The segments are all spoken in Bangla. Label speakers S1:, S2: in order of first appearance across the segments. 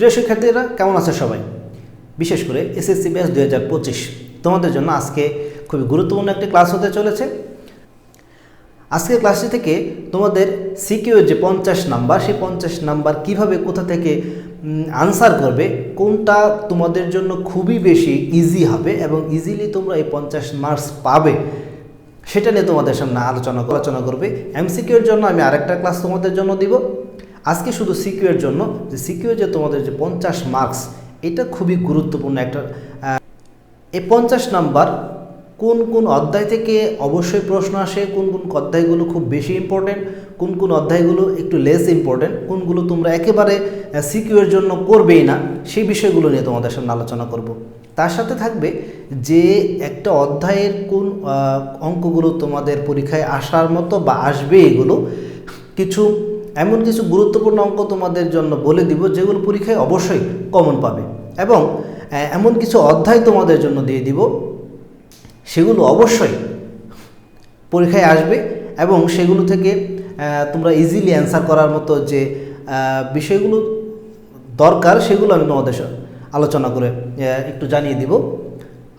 S1: প্রিয় শিক্ষার্থীরা, কেমন আছে সবাই? বিশেষ করে এসএসসি ব্যাচ দুই হাজার পঁচিশ। তোমাদের জন্য আজকে খুবই গুরুত্বপূর্ণ একটি ক্লাস হতে চলেছে। আজকের ক্লাসটি থেকে তোমাদের সিকিউ যে পঞ্চাশ নাম্বার, সেই পঞ্চাশ নাম্বার কীভাবে কোথা থেকে আনসার করবে, কোনটা তোমাদের জন্য খুবই বেশি ইজি হবে এবং ইজিলি তোমরা এই পঞ্চাশ মার্কস পাবে, সেটা নিয়ে তোমাদের সামনে আলোচনা আলোচনা করবে। এমসিকিউর জন্য আমি আরেকটা ক্লাস তোমাদের জন্য দিব। আজকে শুধু সিকিউর জন্য যে সিকিউর যে তোমাদের যে পঞ্চাশ মার্কস এটা খুবই গুরুত্বপূর্ণ একটা এই পঞ্চাশ নাম্বার কোন কোন অধ্যায় থেকে অবশ্যই প্রশ্ন আসে, কোন কোন অধ্যায়গুলো খুব বেশি ইম্পর্টেন্ট কোন কোন অধ্যায়গুলো একটু লেস ইম্পর্টেন্ট কোনগুলো তোমরা একেবারে সিকিউর জন্য করবেই না, সেই বিষয়গুলো নিয়ে তোমাদের সামনে আলোচনা করব। তার সাথে থাকবে যে একটা অধ্যায়ের কোন অঙ্কগুলো তোমাদের পরীক্ষায় আসার মতো বা আসবে এগুলো, কিছু এমন কিছু গুরুত্বপূর্ণ অঙ্ক তোমাদের জন্য বলে দিব, যেগুলো পরীক্ষায় অবশ্যই কমন পাবে। এবং এমন কিছু অধ্যায় তোমাদের জন্য দিয়ে দিব, সেগুলো অবশ্যই পরীক্ষায় আসবে এবং সেগুলো থেকে তোমরা ইজিলি অ্যান্সার করার মতো যে বিষয়গুলো দরকার, সেগুলো আমি তোমাদের আলোচনা করে একটু জানিয়ে দিব।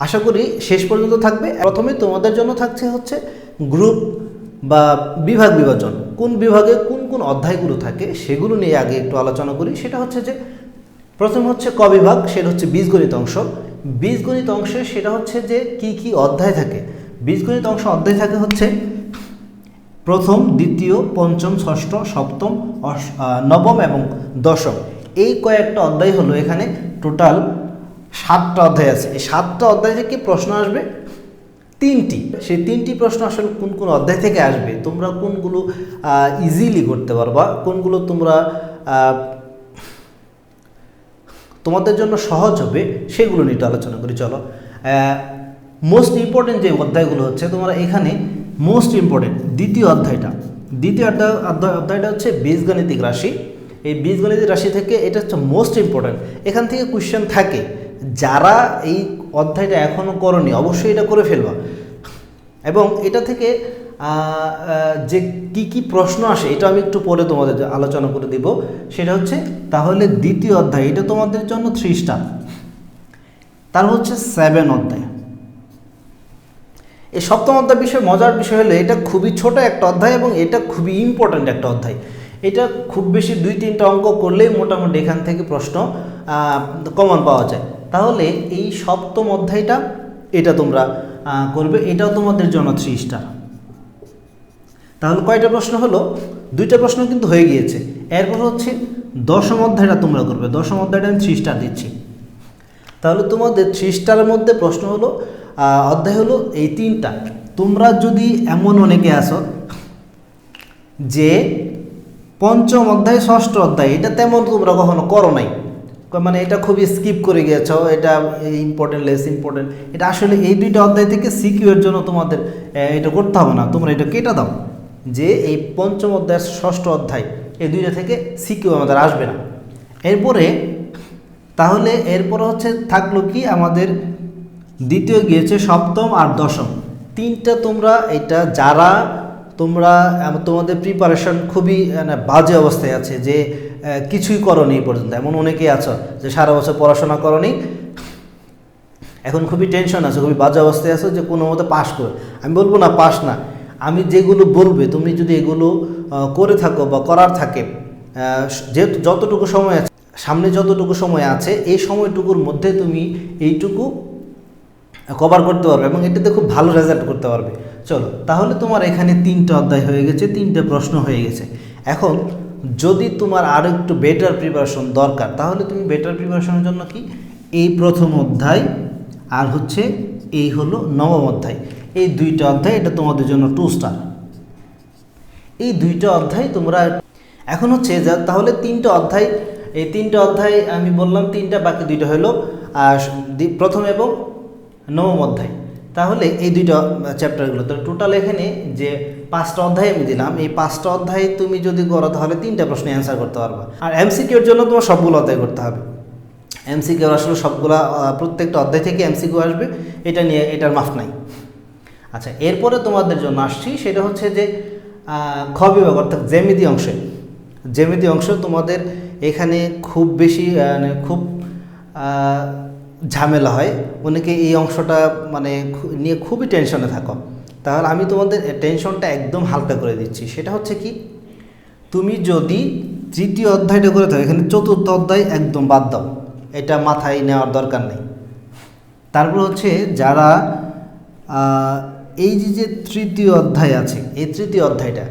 S1: আশা করি শেষ পর্যন্ত থাকবে। প্রথমে তোমাদের জন্য থাকছে হচ্ছে গ্রুপ বা বিভাগ বিভাজন, কোন বিভাগে কোন কোন অধ্যায়গুলো থাকে সেগুলো নিয়ে আগে একটু আলোচনা করি। সেটা হচ্ছে যে, প্রথম হচ্ছে ক বিভাগ, সেটা হচ্ছে বীজগণিত অংশ। বীজগণিত অংশে সেটা হচ্ছে যে কি কি অধ্যায় থাকে। বীজগণিত অংশ অধ্যায় থাকে হচ্ছে প্রথম, দ্বিতীয়, পঞ্চম, ষষ্ঠ, সপ্তম নবম এবং দশম। এই কয়েকটা অধ্যায় হলো এখানে টোটাল সাতটা অধ্যায় আছে। এই সাতটা অধ্যায় থেকে প্রশ্ন আসবে তিনটি, সেই তিনটি প্রশ্ন আসলে কোন কোন অধ্যায় থেকে আসবে? তোমরা কোনগুলো ইজিলি করতে পারবা, কোনগুলো তোমরা তোমাদের জন্য সহজ হবে, সেগুলো নিয়ে আলোচনা করি, চলো। মোস্ট ইম্পর্টেন্ট যে অধ্যায়গুলো হচ্ছে, তোমরা এখানে মোস্ট ইম্পর্টেন্ট দ্বিতীয় অধ্যায়টা। দ্বিতীয় অধ্যায়, অধ্যায়- অধ্যায়টা হচ্ছে বীজগণিতিক রাশি। এই বীজগণিতিক রাশি থেকে এটা হচ্ছে মোস্ট ইম্পর্টেন্ট এখান থেকে কোয়েশ্চেন থাকে যারা এই অধ্যায়টা এখনও করনি, অবশ্যই এটা করে ফেলবা। এবং এটা থেকে যে কি কি প্রশ্ন আসে, এটা আমি একটু পরে তোমাদের আলোচনা করে দিব। সেটা হচ্ছে, তাহলে দ্বিতীয় অধ্যায়, এটা তোমাদের জন্য থ্রি স্টার তার হচ্ছে সেভেন অধ্যায়। এই সপ্তম অধ্যায় বিষয়ে মজার বিষয় হলো, এটা খুবই ছোট একটা অধ্যায় এবং এটা খুবই ইম্পর্ট্যান্ট একটা অধ্যায়। এটা খুব বেশি দুই তিনটা অঙ্ক করলেই মোটামুটি এখান থেকে প্রশ্ন কমন পাওয়া যায়। তাহলে এই সপ্তম অধ্যায়টা এটা তোমরা করবে। এটাও তোমাদের জন্য থ্রি স্টার তাহলে কয়টা প্রশ্ন হলো? দুইটা প্রশ্ন কিন্তু হয়ে গিয়েছে। এরপর হচ্ছে দশম অধ্যায়টা তোমরা করবে। দশম অধ্যায়টা আমি থ্রি স্টার দিচ্ছি। তাহলে তোমাদের থ্রি স্টারের মধ্যে প্রশ্ন হলো অধ্যায় হলো এই তিনটা। তোমরা যদি এমন অনেকে আসো যে পঞ্চম অধ্যায় ষষ্ঠ অধ্যায়, এটা তেমন তোমরা কখনো করো নাই। মানে এটা খুবই স্কিপ করে গিয়েছো এটা ইম্পর্টেন্ট লেস ইম্পর্টেন্ট এটা আসলে এই দুইটা অধ্যায় থেকে সিকিউর জন্য তোমাদের এটা করতে হবে না তোমরা এটা কেটে দাও যে এই পঞ্চম অধ্যায় ষষ্ঠ অধ্যায় এই দুইটা থেকে সিকিউ আমাদের আসবে না। এরপরে তাহলে এরপরে হচ্ছে থাকল কি আমাদের দ্বিতীয় গিয়েছে সপ্তম আর দশম তিনটা তোমরা এটা যারা তোমরা তোমাদের প্রিপারেশন খুবই মানে, বাজে অবস্থায় আছে যে কিছুই করনি এই পর্যন্ত। এমন অনেকেই আছো যে সারা বছর পড়াশোনা করনি। এখন খুবই টেনশন আছে, খুবই বাজে অবস্থায় আছো যে কোনো মতে পাস করে। আমি বলব না পাস না। আমি যেগুলো বলবে, তুমি যদি এগুলো করে থাকো বা করার থাকে যেহেতু যতটুকু সময় আছে, সামনে যতটুকু সময় আছে, এই সময়টুকুর মধ্যে তুমি এইটুকু কভার করতে পারবে এবং এটাতে খুব ভালো রেজাল্ট করতে পারবে। চলো, তাহলে তোমার এখানে তিনটা অধ্যায় হয়ে গেছে, তিনটে প্রশ্ন হয়ে গেছে। এখন যদি তোমার আরও একটু বেটার প্রিপারেশন দরকার, তাহলে তুমি বেটার প্রিপারেশনের জন্য কি? এই প্রথম অধ্যায় আর হচ্ছে এই হলো নবম অধ্যায়। এই দুইটা অধ্যায়, এটা তোমাদের জন্য টু স্টার এই দুইটা অধ্যায় তোমরা এখন হচ্ছে যা, তাহলে তিনটা অধ্যায়, এই তিনটা অধ্যায় আমি বললাম, তিনটা, বাকি দুইটা হলো প্রথম এবং নবম অধ্যায়। তাহলে এই দুইটা চ্যাপ্টারগুলো তো টোটাল এখানে যে পাঁচটা অধ্যায় আমি দিলাম। এই পাঁচটা অধ্যায় তুমি যদি করো, তাহলে তিনটা প্রশ্নে অ্যান্সার করতে পারবা। আর এমসিকিউর জন্য তোমার সবগুলো অধ্যায় করতে হবে। এমসিকিউ আসলে সবগুলা প্রত্যেকটা অধ্যায় থেকে এমসিকিউ আসবে। এটা নিয়ে এটার মাফ নাই। আচ্ছা এরপরে তোমাদের জন্য আসছি। সেটা হচ্ছে যে খ বিভাগ, অর্থাৎ জ্যামিতি অংশে। জ্যামিতি অংশ তোমাদের এখানে খুব বেশি মানে খুব ঝামেলা হয়। অনেকে এই অংশটা মানে নিয়ে খুবই টেনশনে থাকো। তাহলে আমি তোমাদের টেনশনটা একদম হালকা করে দিচ্ছি। সেটা হচ্ছে কি? তুমি যদি তৃতীয় অধ্যায়টা করে থাকো, এখানে চতুর্থ অধ্যায় একদম বাদ দাও। এটা মাথায় নেওয়ার দরকার নেই। তারপর হচ্ছে যারা এই যে যে তৃতীয় অধ্যায় আছে, এই তৃতীয় অধ্যায়টা,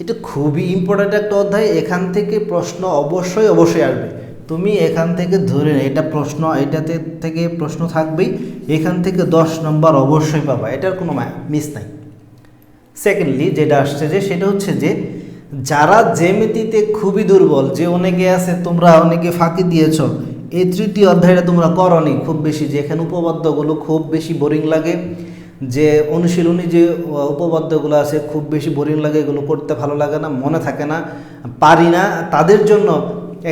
S1: এটা খুবই ইম্পর্ট্যান্ট একটা অধ্যায়। এখান থেকে প্রশ্ন অবশ্যই অবশ্যই আসবে। তুমি এখান থেকে ধরে এটা প্রশ্ন, এটাতে থেকে প্রশ্ন থাকবেই, এখান থেকে দশ নম্বর অবশ্যই পাবা, এটার কোনো মিস নাই। সেকেন্ডলি যেটা আসছে যে, সেটা হচ্ছে যে, যারা জ্যামিতিতে খুবই দুর্বল, যে অনেকে আছে, তোমরা অনেকে ফাঁকি দিয়েছ, এই তৃতীয় অধ্যায়টা তোমরা করনি খুব বেশি, যে এখানে উপপাদ্যগুলো খুব বেশি বোরিং লাগে, যে অনুশীলনী যে উপপাদ্যগুলো আছে, খুব বেশি বোরিং লাগে, এগুলো করতে ভালো লাগে না, মনে থাকে না, পারি না, তাদের জন্য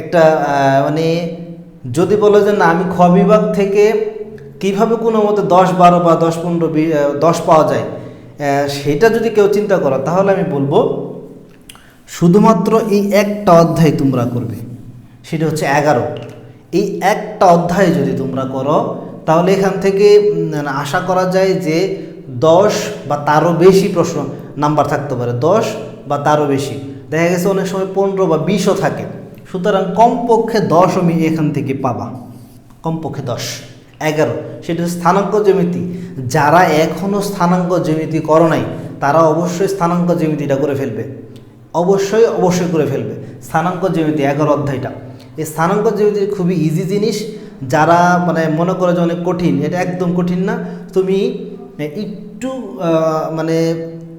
S1: একটা মানে যদি বলো যে না, আমি খ বিভাগ থেকে কীভাবে কোনো মতে দশ বারো বা দশ পনেরো দশ পাওয়া যায় সেটা যদি কেউ চিন্তা করো, তাহলে আমি বলব শুধুমাত্র এই একটা অধ্যায় তোমরা করবে, সেটা হচ্ছে এগারো। এই একটা অধ্যায় যদি তোমরা করো, তাহলে এখান থেকে আশা করা যায় যে দশ বা তারও বেশি প্রশ্ন নাম্বার থাকতে পারে, দশ বা তারও বেশি। দেখা গেছে অনেক সময় পনেরো বা বিশও থাকে। সুতরাং কমপক্ষে দশ আমি এখান থেকে পাবা। কমপক্ষে দশ। এগারো। সেটা স্থানাঙ্ক জ্যামিতি। যারা এখনও স্থানাঙ্ক জ্যামিতি করো নাই, তারা অবশ্যই স্থানাঙ্ক জ্যামিতিটা করে ফেলবে। অবশ্যই অবশ্যই করে ফেলবে। স্থানাঙ্ক জ্যামিতি, এগারো অধ্যায়টা। এই স্থানাঙ্ক জ্যামিতি খুবই ইজি জিনিস। যারা মানে মনে করে যে অনেক কঠিন, এটা একদম কঠিন না। তুমি একটু মানে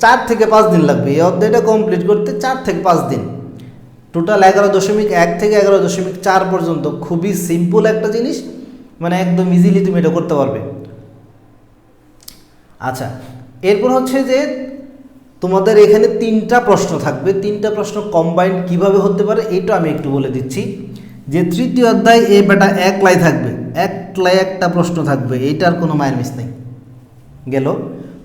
S1: চার থেকে পাঁচ দিন লাগবে। এই অধ্যায়টা কমপ্লিট করতে চার থেকে পাঁচ দিন। টোটাল এগারো দশমিক এক থেকে এগারো দশমিক চার পর্যন্ত খুবই সিম্পল একটা জিনিস মানে একদম ইজিলি তুমি এটা করতে পারবে। আচ্ছা এরপর হচ্ছে যে তোমাদের এখানে তিনটা প্রশ্ন থাকবে। তিনটা প্রশ্ন কম্বাইন্ড কীভাবে হতে পারে এটা আমি একটু বলে দিচ্ছি। যে তৃতীয় অধ্যায় এ বেটা এক লাই থাকবে, এক লাই একটা প্রশ্ন থাকবে, এইটার কোনো মায়ের মিস নেই। গেল?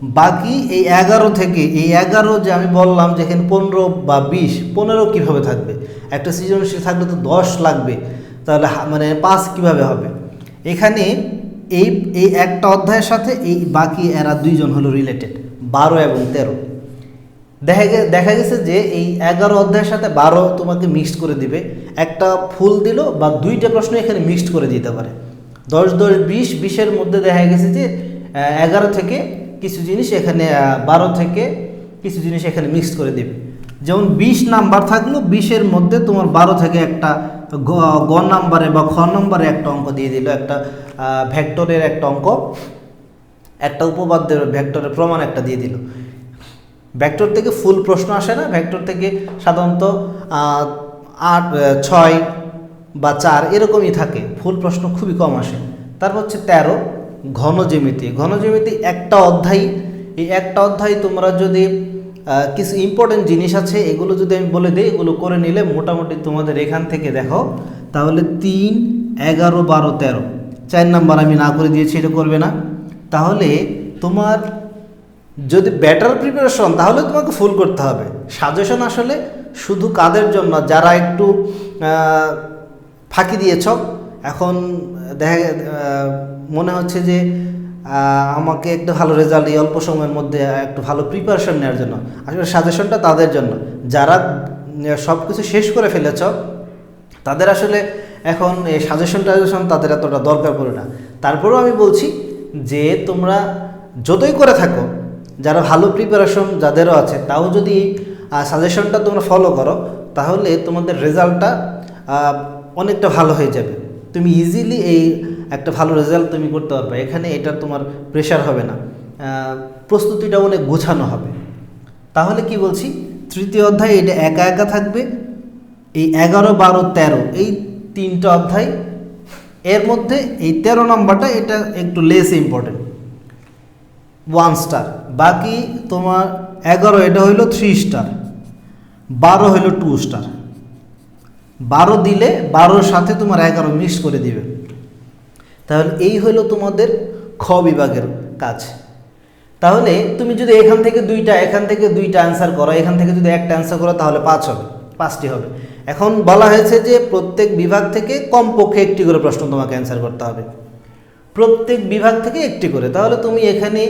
S1: বাকি এই এগারো থেকে, এই এগারো যে আমি বললাম যে এখানে পনেরো বা বিশ, পনেরো কীভাবে থাকবে? একটা সৃজনশীল থাকলে তো দশ লাগবে, তাহলে মানে পাঁচ কীভাবে হবে? এখানে এই এই একটা অধ্যায়ের সাথে এই বাকি এরা দুইজন হলো রিলেটেড বারো এবং তেরো। দেখা দেখা গেছে যে এই এগারো অধ্যায়ের সাথে বারো তোমাকে মিক্সড করে দিবে। একটা ফুল দিল বা দুইটা প্রশ্ন এখানে মিক্সড করে দিতে পারে। দশ দশ, বিশ, বিশের মধ্যে দেখা গেছে যে এগারো থেকে কিছু জিনিস এখানে বারো থেকে কিছু জিনিস এখানে মিক্সড করে দিবে। যেমন বিশ নাম্বার থাকল, বিশের মধ্যে তোমার বারো থেকে একটা গ- গ নাম্বারে বা খ নম্বরে একটা অঙ্ক দিয়ে দিল, একটা ভেক্টরের একটা অঙ্ক, একটা উপপাদ্যের ভেক্টরের প্রমাণ একটা দিয়ে দিল। ভেক্টর থেকে ফুল প্রশ্ন আসে না, ভেক্টর থেকে সাধারণত আট ছয় বা চার এরকমই থাকে, ফুল প্রশ্ন খুবই কম আসে। তারপর হচ্ছে তেরো ঘন জ্যামিতি ঘন জ্যামিতি একটা অধ্যায়। এই একটা অধ্যায় তোমরা যদি কিছু ইম্পর্টেন্ট জিনিস আছে, এগুলো যদি আমি বলে দিই, এগুলো করে নিলে মোটামুটি তোমাদের এখান থেকে দেখো, তাহলে তিন, এগারো, বারো, তেরো। চার নাম্বার আমি না করে দিয়েছি, এটা করবে না। তাহলে তোমার যদি ব্যাটার প্রিপারেশন তাহলে তোমাকে ফুল করতে হবে। সাজেশন আসলে শুধু কাদের জন্য? যারা একটু ফাঁকি দিয়েছ, এখন দেখা মনে হচ্ছে যে আমাকে একটু ভালো রেজাল্ট এই অল্প সময়ের মধ্যে একটু ভালো প্রিপারেশন নেওয়ার জন্য। আসলে সাজেশনটা তাদের জন্য। যারা সব কিছু শেষ করে ফেলেছ, তাদের আসলে এখন এই সাজেশন টাজেশন তাদের এতটা দরকার পড়ে না। তারপরেও আমি বলছি যে, তোমরা যতই করে থাকো, যারা ভালো প্রিপারেশন যাদেরও আছে, তাও যদি সাজেশনটা তোমরা ফলো করো, তাহলে তোমাদের রেজাল্টটা অনেকটা ভালো হয়ে যাবে। তুমি ইজিলি এই একটা ভালো রেজাল্ট তুমি করতে পারবে। এখানে এটা তোমার প্রেশার হবে না। প্রস্তুতিটা অনেক গোছানো হবে। তাহলে কি বলছি? তৃতীয় অধ্যায়, এটা একা একা থাকবে। এই এগারো, বারো, তেরো, এই তিনটা অধ্যায়, এর মধ্যে এই তেরো নম্বরটা, এটা একটু লেস ইম্পর্টেন্ট ওয়ান স্টার বাকি তোমার এগারো, এটা হইল থ্রি স্টার বারো হইল টু স্টার বারো দিলে বারোর সাথে তোমার এগারো মিক্স করে দিবে। তাহলে এই হলো তোমাদের খ বিভাগের কাজ। তাহলে তুমি যদি এখান থেকে দুইটা, এখান থেকে দুইটা অ্যান্সার করো, এখান থেকে যদি একটা অ্যান্সার করো, তাহলে পাঁচ হবে, পাঁচটি হবে। এখন বলা হয়েছে যে প্রত্যেক বিভাগ থেকে কমপক্ষে একটি করে প্রশ্ন তোমাকে অ্যান্সার করতে হবে। প্রত্যেক বিভাগ থেকে একটি করে, তাহলে তুমি এখানে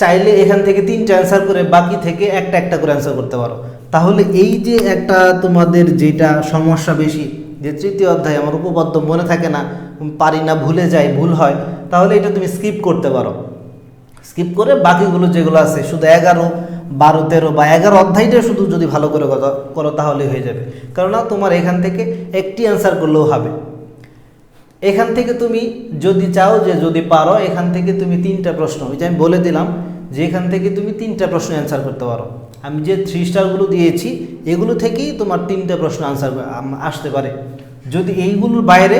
S1: চাইলে এখান থেকে তিনটা অ্যান্সার করে বাকি থেকে একটা একটা করে অ্যান্সার করতে পারো। তাহলে এই যে একটা তোমাদের যেটা সমস্যা বেশি যে তৃতীয় অধ্যায় আমার উপপাদ্য মনে থাকে না পারি না, ভুলে যাই, ভুল হয়, তাহলে এটা তুমি স্কিপ করতে পারো। স্কিপ করে বাকিগুলো যেগুলো আছে, শুধু এগারো, বারো, তেরো বা এগারো অধ্যায়টা শুধু যদি ভালো করে কথা- করো তাহলেই হয়ে যাবে। কেননা তোমার এখান থেকে একটি অ্যান্সার করলেও হবে। এখান থেকে তুমি যদি চাও যে যদি পারো, এখান থেকে তুমি তিনটা প্রশ্ন, ওই যে আমি বলে দিলাম যে এখান থেকে তুমি তিনটা প্রশ্ন অ্যান্সার করতে পারো। আমি যে থ্রি স্টারগুলো দিয়েছি, এগুলো থেকেই তোমার তিনটা প্রশ্ন আনসার আসতে পারে। যদি এইগুলোর বাইরে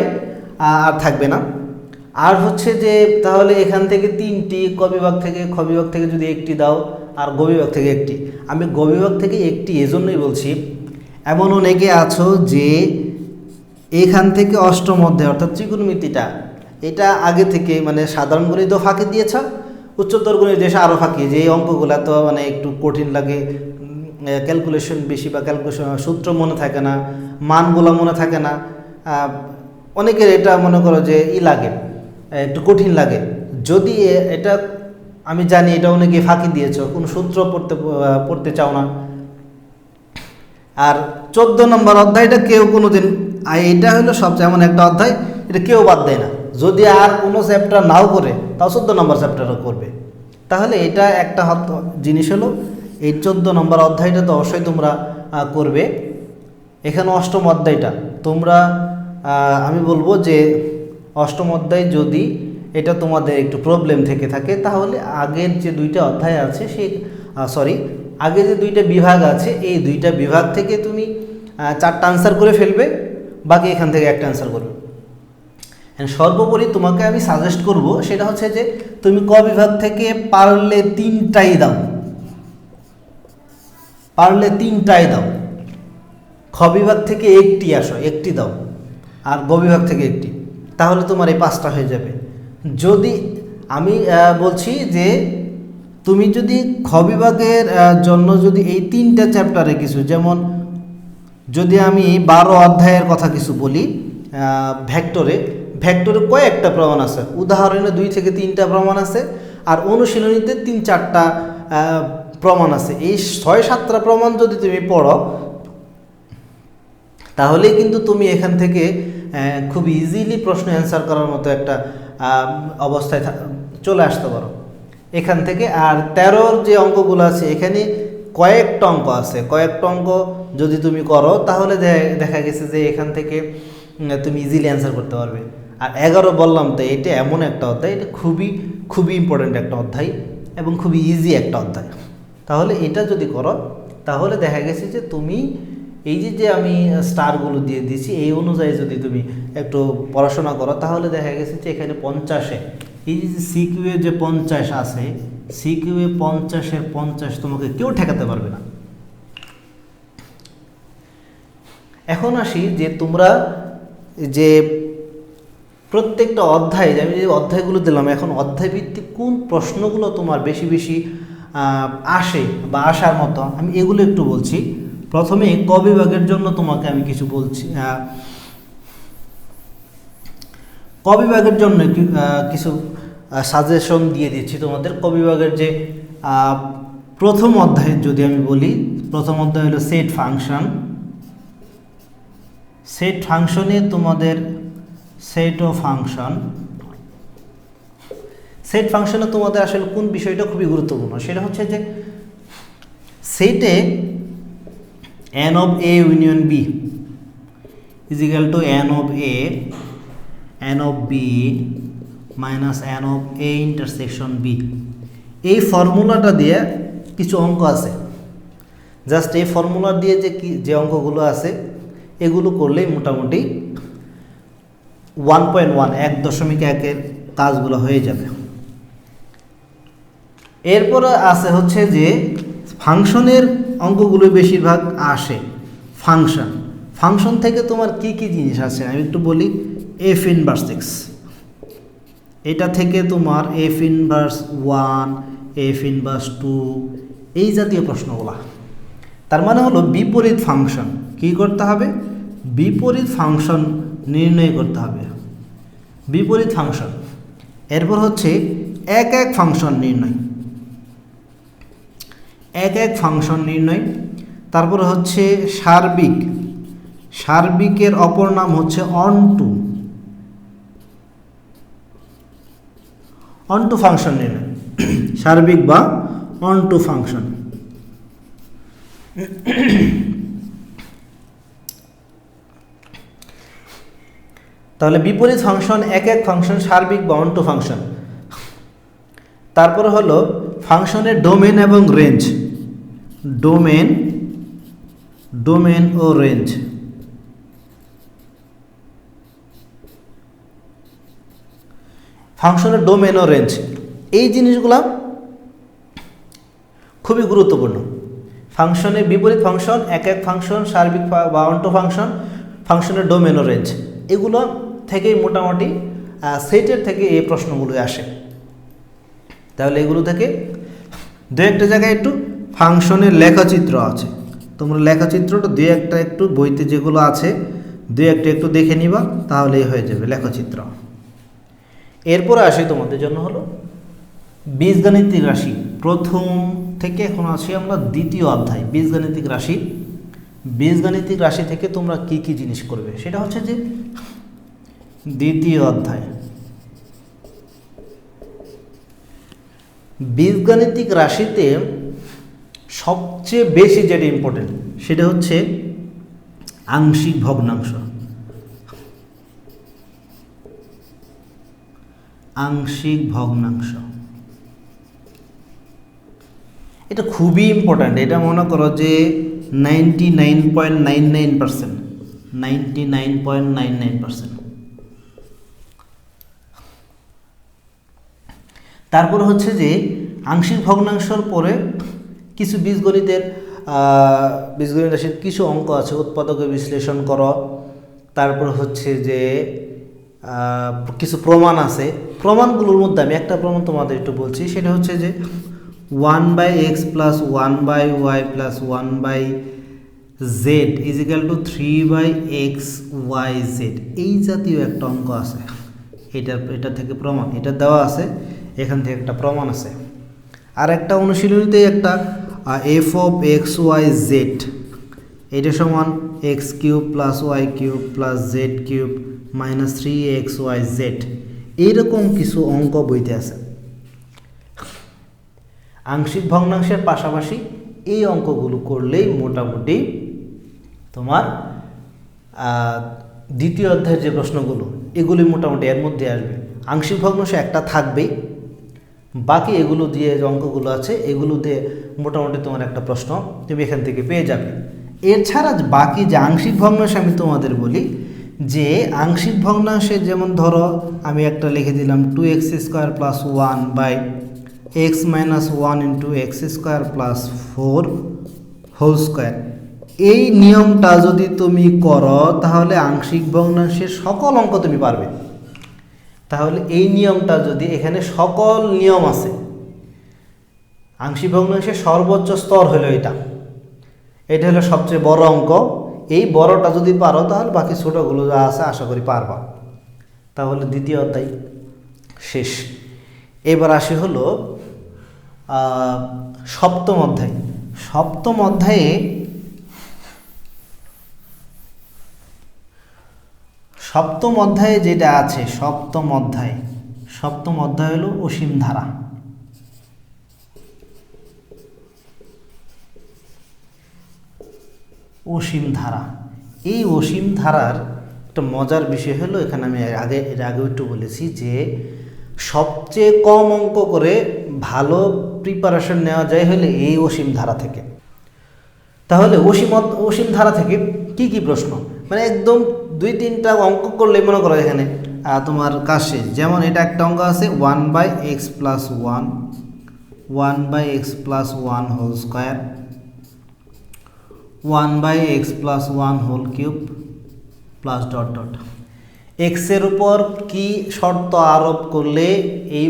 S1: আর থাকবে না। আর হচ্ছে যে, তাহলে এখান থেকে তিনটি ক বিভাগ থেকে খ বিভাগ থেকে যদি একটি দাও, আর গ বিভাগ থেকে একটি। আমি গ বিভাগ থেকে একটি এজন্যই বলছি, এমন অনেকে আছো যে, এখান থেকে অষ্টম অধ্যায়, অর্থাৎ ত্রিকোণমিতিটা, এটা আগে থেকে মানে সাধারণ গণিত ফাঁকি দিয়েছ? উচ্চতর গণিত দেশে আরও ফাঁকি, যে এই অঙ্কগুলো তো মানে একটু কঠিন লাগে। ক্যালকুলেশন বেশি বা ক্যালকুলেশন সূত্র মনে থাকে না, মানগুলো মনে থাকে না। অনেকের এটা মনে করো যে ই লাগে, একটু কঠিন লাগে। যদি এটা আমি জানি এটা অনেকে ফাঁকি দিয়েছ, কোনো সূত্র পড়তে পড়তে চাও না। আর চোদ্দ নম্বর অধ্যায়টা কেউ কোনো দিন এটা হলো সবচেয়ে এমন একটা অধ্যায়, এটা কেউ বাদ দেয় না। যদি আর কোনো চ্যাপ্টার নাও করে, তাও চোদ্দ নম্বর চ্যাপ্টারও করবে। তাহলে এটা একটা জিনিস হলো, এই চোদ্দ নম্বর অধ্যায়টা তো অবশ্যই তোমরা করবে। এখানে অষ্টম অধ্যায়টা, তোমরা আমি বলব যে অষ্টম অধ্যায় যদি এটা তোমাদের একটু প্রবলেম থেকে থাকে, তাহলে আগের যে দুইটা অধ্যায় আছে সেই সরি আগে যে দুইটা বিভাগ আছে, এই দুইটা বিভাগ থেকে তুমি চারটা আনসার করে ফেলবে, বাকি এখান থেকে একটা আনসার করবে। সর্বোপরি তোমাকে আমি সাজেস্ট করব, সেটা হচ্ছে যে তুমি ক বিভাগ থেকে পারলে তিনটাই দাও। পারলে তিনটাই দাও। খ বিভাগ থেকে একটি আসো, একটি দাও, আর গ বিভাগ থেকে একটি। তাহলে তোমার এই পাঁচটা হয়ে যাবে। যদি আমি বলছি যে তুমি যদি খ বিভাগের জন্য যদি এই তিনটা চ্যাপ্টারে কিছু, যেমন যদি আমি বারো অধ্যায়ের কথা কিছু বলি ভ্যাক্টরে ভ্যাক্টরে কয়েকটা প্রমাণ আছে। উদাহরণে দুই থেকে তিনটা প্রমাণ আছে আর অনুশীলনীতে তিন চারটা প্রমাণ আছে। এই ছয়, সাতটা প্রমাণ যদি তুমি পড়ো তাহলে কিন্তু তুমি এখান থেকে খুব ইজিলি প্রশ্ন অ্যান্সার করার মতো একটা অবস্থায় চলে আসতে পারো। এখান থেকে আর তেরোর যে অঙ্কগুলো আছে, এখানে কয়েকটা অঙ্ক আছে। কয়েকটা অঙ্ক যদি তুমি করো, তাহলে দেখা গেছে যে এখান থেকে তুমি ইজিলি অ্যান্সার করতে পারবে। আর এগারো বললাম তো এটা এমন একটা অধ্যায়, এটা খুবই খুবই ইম্পর্ট্যান্ট একটা অধ্যায় এবং খুবই ইজি একটা অধ্যায়। তাহলে এটা যদি করো, তাহলে দেখা গেছে যে তুমি এই যে যে আমি স্টারগুলো দিয়ে দিয়েছি, এই অনুযায়ী যদি তুমি একটু পড়াশোনা করো, তাহলে দেখা গেছে যে এখানে পঞ্চাশে, এই যে সিকিউয়ে যে পঞ্চাশ আছে সিকিউয়ে পঞ্চাশের পঞ্চাশ তোমাকে কেউ ঠেকাতে পারবে না। এখন আসি যে তোমরা যে প্রত্যেকটা অধ্যায়, যে আমি যে অধ্যায়গুলো দিলাম, এখন অধ্যায় ভিত্তিক কোন প্রশ্নগুলো তোমার বেশি বেশি আসে বা আসার মতো, আমি এগুলো একটু বলছি। প্রথমে ক বিভাগের জন্য তোমাকে আমি কিছু বলছি ক বিভাগের জন্য কিছু সাজেশন দিয়ে দিচ্ছি তোমাদের। ক বিভাগের যে প্রথম অধ্যায় যদি আমি বলি, প্রথম অধ্যায় হলো সেট ফাংশন সেট ফাংশনে তোমাদের সেট ও ফাংশন সেট ফাংশনে তোমাদের আসলে কোন বিষয়টা খুবই গুরুত্বপূর্ণ? সেটা হচ্ছে যে সেটে n of A union B is equal to n of A n of B minus n of A intersection B এই ফর্মুলাটা দিয়ে কিছু অঙ্ক আছে। জাস্ট এই ফর্মুলা দিয়ে যে কি যে অঙ্কগুলো আছে, এগুলো করলেই মোটামুটি ওয়ান পয়েন্ট ওয়ান এক দশমিক একের কাজগুলো হয়ে যাবে। এরপরে আছে হচ্ছে যে ফাংশনের অঙ্কগুলো বেশিরভাগ আসে। ফাংশন। ফাংশন থেকে তোমার কি কি জিনিস আছে? আমি একটু বলি, এফ ইনভার্স এটা থেকে তোমার f inverse one, f inverse two, এই জাতীয় প্রশ্নগুলা। তার মানে হলো বিপরীত ফাংশন। কি করতে হবে? বিপরীত ফাংশন নির্ণয় করতে হবে। বিপরীত ফাংশন এরপর হচ্ছে এক এক ফাংশন নির্ণয়। এক এক ফাংশন নির্ণয়। তারপর হচ্ছে সার্বিক। সার্বিকের অপর নাম হচ্ছে onto onto function নির্ণয়। সার্বিক বা অন টু ফাংশন তাহলে বিপরীত ফাংশন এক এক ফাংশন সার্বিক বা অন টু ফাংশন তারপরে হলো ফাংশনের ডোমেন এবং রেঞ্জ ডোমেন ডোমেন ও রেঞ্জ ফাংশনের ডোমেন ও রেঞ্জ এই জিনিসগুলো খুবই গুরুত্বপূর্ণ। ফাংশনের বিপরীত ফাংশন এক এক ফাংশন সার্বিক বা অন্ট ফাংশন ফাংশনের ডোমেন ও রেঞ্জ এগুলো থেকেই মোটামুটি সেটের থেকে এই প্রশ্নগুলো আসে। তাহলে এগুলো থেকে দু একটা জায়গায় একটু ফাংশনের লেখাচিত্র আছে। তোমরা লেখাচিত্রটা দু একটা একটু বইতে যেগুলো আছে দু একটা একটু দেখে নিবা, তাহলেই হয়ে যাবে লেখচিত্র। এরপরে আসি তোমাদের জন্য হলো বীজগাণিতিক রাশি। প্রথম থেকে এখন আসি আমরা দ্বিতীয় অধ্যায়, বীজগাণিতিক রাশি। বীজগাণিতিক রাশি থেকে তোমরা কি কি জিনিস করবে? সেটা হচ্ছে যে দ্বিতীয় অধ্যায়। বীজগাণিতিক রাশিতে সবচেয়ে বেশি যেটা ইম্পর্টেন্ট সেটা হচ্ছে আংশিক ভগ্নাংশ। আংশিক ভগ্নাংশ। এটা খুবই ইম্পর্ট্যান্ট এটা মনে করো যে ninety nine point nine nine percent ninety nine point nine nine percent তারপর হচ্ছে যে আংশিক ভগ্নাংশর পরে কিছু বীজগণিতের বীজগণিত রাশির কিছু অঙ্ক আছে, উৎপাদকে বিশ্লেষণ করো। তারপর হচ্ছে যে কিছু প্রমাণ আছে। প্রমাণগুলোর মধ্যে আমি একটা প্রমাণ তোমাদের একটু বলছি, সেটা হচ্ছে যে one by x plus one by y plus one by z equal to three by x y z এই জাতীয় একটা অঙ্ক আছে। এটা এটা থেকে প্রমাণ, এটা দেওয়া আছে। এখান থেকে একটা প্রমাণ আছে। আর একটা অনুশীলনীতে একটা f of x y z এটা সমান x cube plus y cube plus z cube minus three x y z এইরকম কিছু অঙ্ক বইতে আছে। আংশিক ভগ্নাংশের পাশাপাশি এই অঙ্কগুলো করলেই মোটামুটি তোমার দ্বিতীয় অধ্যায়ের যে প্রশ্নগুলো, এগুলি মোটামুটি এর মধ্যে আসবে। আংশিক ভগ্নাংশ একটা থাকবেই বাকি এগুলো দিয়ে যে অঙ্কগুলো আছে এগুলো দিয়ে মোটামুটি তোমার একটা প্রশ্ন তুমি এখান থেকে পেয়ে যাবে। এছাড়া বাকি যে আংশিক ভগ্নাংশ আমি তোমাদের বলি, যে আংশিক ভগ্নাংশে যেমন ধরো আমি একটা লিখে দিলাম two x square plus one by x minus one into x square plus four whole square এই নিয়মটা যদি তুমি করো, তাহলে আংশিক ভগ্নাংশের সকল অঙ্ক তুমি পারবে। তাহলে এই নিয়মটা যদি এখানে সকল নিয়ম আছে, আংশিক ভগ্নাংশের সর্বোচ্চ স্তর হলো এটা। এটা হলো সবচেয়ে বড় অঙ্ক। এই বড়টা যদি পারো তাহলে বাকি ছোটোগুলো যা আছে আশা করি পারবা। তাহলে দ্বিতীয় অধ্যায় শেষ। এবার আসি হলো সপ্তম অধ্যায়। সপ্তম অধ্যায়ে সপ্তম অধ্যায়ে যেটা আছে, সপ্তম অধ্যায়। সপ্তম অধ্যায় হলো অসীম ধারা। অসীম ধারা। এই অসীম ধারার একটা মজার বিষয় হলো, এখানে আমি আগে, এর আগে একটু বলেছি যে, সবচেয়ে কম অঙ্ক করে ভালো প্রিপারেশন নেওয়া যায় হলে এই অসীম ধারা থেকে। তাহলে অসীম অসীম ধারা থেকে কি কি প্রশ্ন? মানে একদম দুই তিনটা অঙ্ক করলে মনে করো এখানে তোমার শেষ যেমন এটা একটা অঙ্ক আছে one by x plus one one by x plus one whole square one by x plus one whole cube plus dot dot এক্সের উপর কি শর্ত আরোপ করলে এই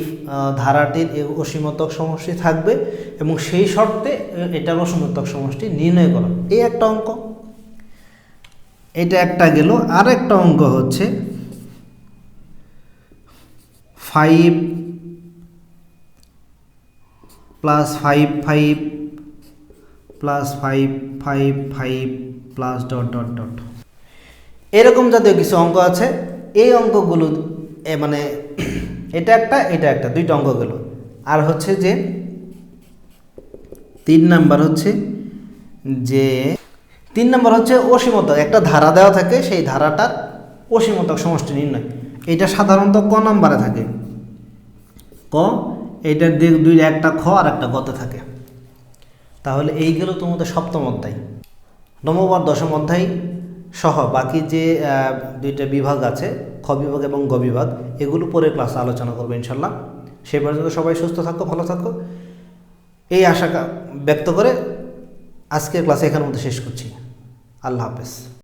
S1: ধারাটির অসীমতক সমষ্টি থাকবে এবং সেই শর্তে এটার অসীমতক সমষ্টি নির্ণয় করা। এই একটা অঙ্ক। এটা একটা গেল। আর একটা অঙ্ক হচ্ছে five plus five five plus five five five plus dot dot dot এরকম জাতীয় কিছু অঙ্ক আছে। এই অঙ্কগুলো, এ মানে এটা একটা এটা একটা, দুইটা অঙ্ক গেল। আর হচ্ছে যে, তিন নাম্বার হচ্ছে যে তিন নম্বর হচ্ছে অসীমতক একটা ধারা দেওয়া থাকে, সেই ধারাটার অসীমতক সমষ্টি নির্ণয়। এটা সাধারণত ক নাম্বারে থাকে? ক, এইটার দিক দুই একটা খ আর একটা গতে থাকে। তাহলে এই গেল তোমাদের সপ্তম অধ্যায়। নবম আর দশম অধ্যায় সহ বাকি যে দুইটা বিভাগ আছে, খ বিভাগ এবং গ বিভাগ, এগুলো পরে ক্লাসে আলোচনা করব ইনশাল্লাহ। সেই পর্যন্ত সবাই সুস্থ থাকো, ভালো থাকো। এই আশা ব্যক্ত করে আজকের ক্লাসে এখানের মধ্যে শেষ করছি। আল্লাহ হাফেজ।